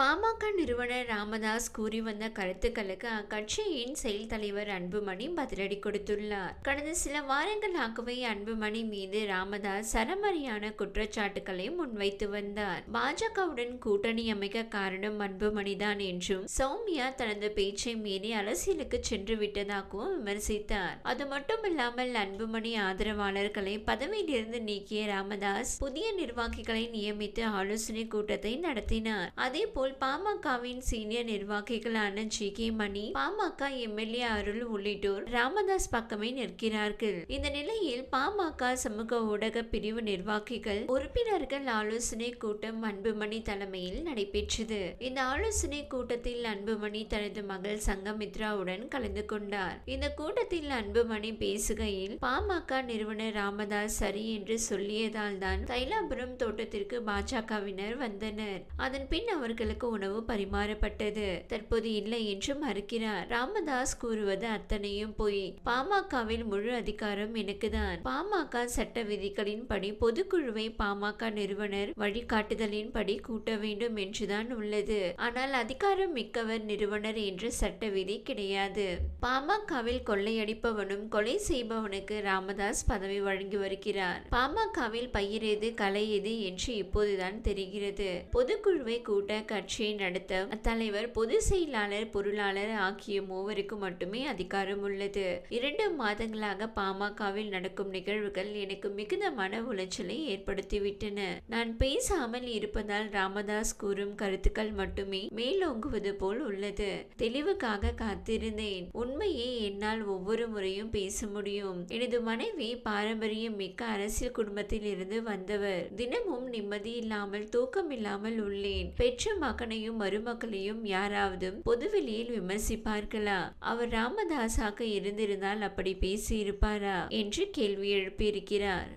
பாமக நிறுவனர் ராமதாஸ் கூறி வந்த கருத்துக்களுக்கு அக்கட்சியின் செயல் தலைவர் அன்புமணி பதிலடி கொடுத்துள்ளார். கடந்த சில வாரங்களாகவே அன்புமணி மீது ராமதாஸ் சரமரியான குற்றச்சாட்டுகளை முன்வைத்து வந்தார். பாஜகவுடன் கூட்டணி அமைக்க காரணம் அன்புமணிதான் என்றும் சௌமியா தனது பேச்சை மீறி அரசியலுக்கு சென்று விட்டதாகவும் விமர்சித்தார். அது மட்டுமில்லாமல் அன்புமணி ஆதரவாளர்களை பதவியிலிருந்து நீக்கிய ராமதாஸ் புதிய நிர்வாகிகளை நியமித்து ஆலோசனை கூட்டத்தை நடத்தினார். அதே போல் போல் பாமகவின் senior நிர்வாகிகளான G K Mani PMK MLA Arul உள்ளிட்டோர் ராமதாஸ் பக்கமே நிற்கிறார்கள். இந்த நிலையில் பாமக சமூக ஊடக பிரிவு நிர்வாகிகள் உறுப்பினர்கள் ஆலோசனை கூட்டம் அன்புமணி தலைமையில் நடைபெற்றது. இந்த ஆலோசனை கூட்டத்தில் அன்புமணி தனது மகள் சங்கமித்ராவுடன் கலந்து கொண்டார். இந்த கூட்டத்தில் அன்புமணி பேசுகையில் பாமக நிறுவனர் ராமதாஸ் சரி என்று சொல்லியதால் தான் தைலாபுரம் தோட்டத்திற்கு பாஜகவினர் வந்தனர். அதன் பின் அவர்களுக்கு அவர்களுக்கு உணவு பரிமாறப்பட்டது. தற்போது இல்லை என்று மறுக்கிறார். ராமதாஸ் கூறுவது அத்தனையும் போய். பாமகவில் முழு அதிகாரம் எனக்குதான். பாமக சட்ட விதிகளின்படி பொதுக்குழுவை பாமக நிறுவனர் வழிகாட்டுதலின்படி கூட்ட வேண்டும் என்றுதான் உள்ளது. ஆனால் அதிகாரம் மிக்கவர் நிறுவனர் என்று சட்ட விதி கிடையாது. பாமகவில் கொள்ளையடிப்பவனும் கொலை செய்பவனுக்கு ராமதாஸ் பதவி வழங்கி வருகிறார். பாமகவில் பயிர் எது கலை எது என்று இப்போதுதான் தெரிகிறது. பொதுக்குழுவை கூட்ட கட்சியை நடத்த தலைவர் பொதுச் செயலாளர் பொருளாளர் ஆகிய மூவருக்கு மட்டுமே அதிகாரம் உள்ளது. இரண்டு மாதங்களாக பாமகவில் நடக்கும் நிகழ்வுகள் எனக்கு மிகுந்த மன உளைச்சலை ஏற்படுத்திவிட்டன. நான் பேசாமல் இருப்பதால் ராமதாஸ் கூறும் கருத்துக்கள் மட்டுமே மேலோங்குவது போல் உள்ளது. தெளிவுக்காக காத்திருந்தேன். உண்மையை என்னால் ஒவ்வொரு முறையும் பேச முடியும். எனது மனைவி பாரம்பரியம் மிக்க அரசியல் குடும்பத்தில் இருந்து வந்தவர். தினமும் நிம்மதி இல்லாமல் தூக்கம் இல்லாமல் உள்ளேன். பெற்ற மகனையும் மருமகளையும் யாராவது பொதுவெளியில் விமர்சிப்பார்களா? அவர் ராமதாஸாக இருந்திருந்தால் அப்படி பேசியிருப்பாரா? என்று கேள்வி எழுப்பியிருக்கிறார்.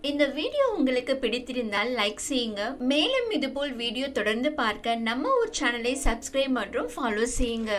இந்த வீடியோ உங்களுக்கு பிடித்திருந்தால் லைக் செய்யுங்க. மேலும் இதுபோல் வீடியோ தொடர்ந்து பார்க்க நம்ம ஒரு சேனலை சப்ஸ்கிரைப் மற்றும் ஃபாலோ செய்யுங்க.